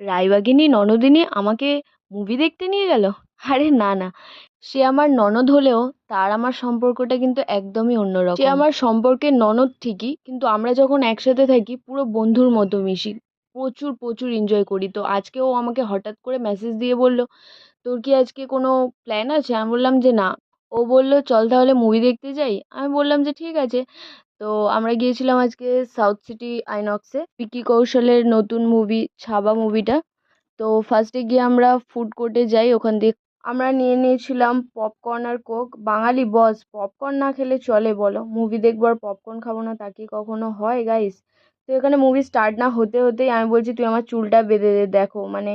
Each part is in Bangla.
রায়বাঘিনী ননদিনী আমাকে মুভি দেখতে নিয়ে গেল? আরে না না। সে আমার ননদ হলেও তার আমার সম্পর্কটা কিন্তু একদমই অন্যরকম। সে আমার সম্পর্কে ননদ ঠিকই, কিন্তু আমরা যখন একসাথে থাকি, পুরো বন্ধুর মতো মিশি। প্রচুর প্রচুর এনজয় করি। তো আজকে ও আমাকে হঠাৎ করে মেসেজ দিয়ে বলল, তোর কি আজকে কোনো প্ল্যান আছে? আমি বললাম যে, না। ও বলল, চল তাহলে মুভি দেখতে যাই? আমি বললাম যে, ঠিক আছে। তো আমরা গিয়েছিলাম আজকে সাউথ সিটি আইনক্সে ভিকি কৌশলের নতুন মুভি ছাবা মুভিটা তো ফার্স্টে গিয়ে আমরা ফুড কোর্টে যাই, ওখান দিয়ে আমরা নিয়ে নিয়েছিলাম পপকর্ন আর কোক বাঙালি বস পপকর্ন না খেলে চলে বলো। মুভি দেখব আর পপকর্ন খাব না, তা কি কখনো হয় গাইস তো এখানে মুভি স্টার্ট না হতে হতেই আমি বলছি, তুই আমার চুলটা বেঁধে দে, দেখো। মানে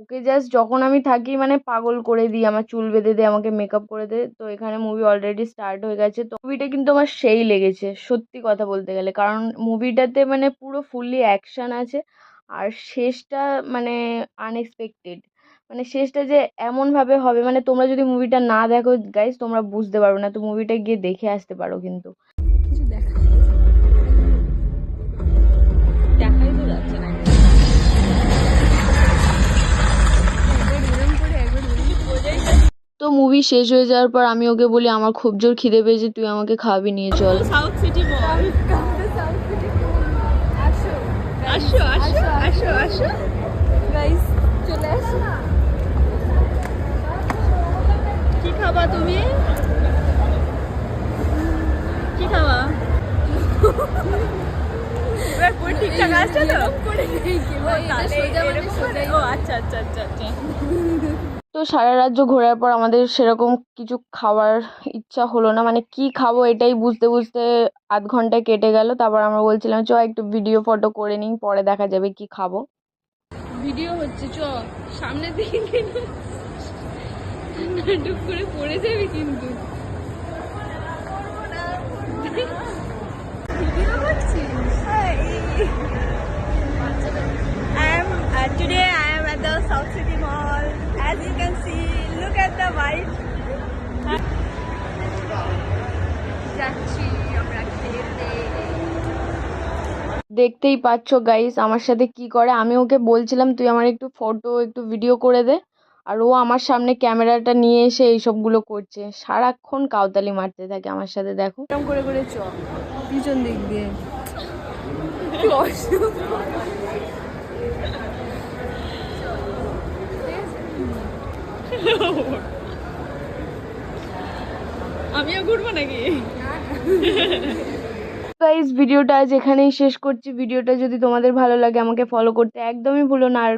ওকে জাস্ট যখন আমি থাকি মানে পাগল করে দিই, আমার চুল বেঁধে দে আমাকে মেকআপ করে দে তো এখানে মুভি অলরেডি স্টার্ট হয়ে গেছে। তো মুভিটা কিন্তু আমার সেই লেগেছে, সত্যি কথা বলতে গেলে। কারণ মুভিটাতে মানে পুরো ফুললি অ্যাকশান আছে, আর শেষটা মানে আনএক্সপেক্টেড মানে শেষটা যে এমনভাবে হবে মানে তোমরা যদি মুভিটা না দেখো গাইজ তোমরা বুঝতে পারবে না। তো মুভিটা গিয়ে দেখে আসতে পারো কিন্তু। কিছু দেখা মুভি শেষ হয়ে যাওয়ার পর আমি ওকে বলি আমার খুব জোর খিদে পেয়েছে তুই আমাকে খাওয়াবি নিয়ে চল। সাউথ সিটি আসো। আসো আসো আসো চলে আসো। কি খাবা তুমি? কি খাবা? ঠিকঠাক আছে তো? ও আচ্ছা আচ্ছা আচ্ছা আচ্ছা। তো সারা রাজ্য ঘোরার পর আমাদের সেরকম কিছু খাওয়ার ইচ্ছা হলো না। মানে কি খাব এটাই বুঝতে বুঝতে আধ ঘণ্টা কেটে গেল। তারপর আমরা বলছিলাম, চ, একটু ভিডিও ফটো করে নিই, পরে দেখা যাবে কি খাব। ভিডিও হচ্ছে, চ সামনে দিকে করে পড়ে যাবে কিন্তু। দেখতেই পাচ্ছ গাইস আমার সাথে কি করে? আমি ওকে বলছিলাম তুই আমার একটু ফটো একটু ভিডিও করে দে। আর ও আমার সামনে ক্যামেরাটা নিয়ে এসে এই এইসবগুলো করছে। সারাক্ষণ কাউতালি মারতে থাকে আমার সাথে দেখো। এরকম করে করে চ। পিছন দিক দিয়ে। আমিও ঘুরবো নাকি? গাইস ভিডিওটা আজ এখানেই শেষ করছি। ভিডিওটা যদি তোমাদের ভালো লাগে, আমাকে ফলো করতে একদমই ভুলো না। আর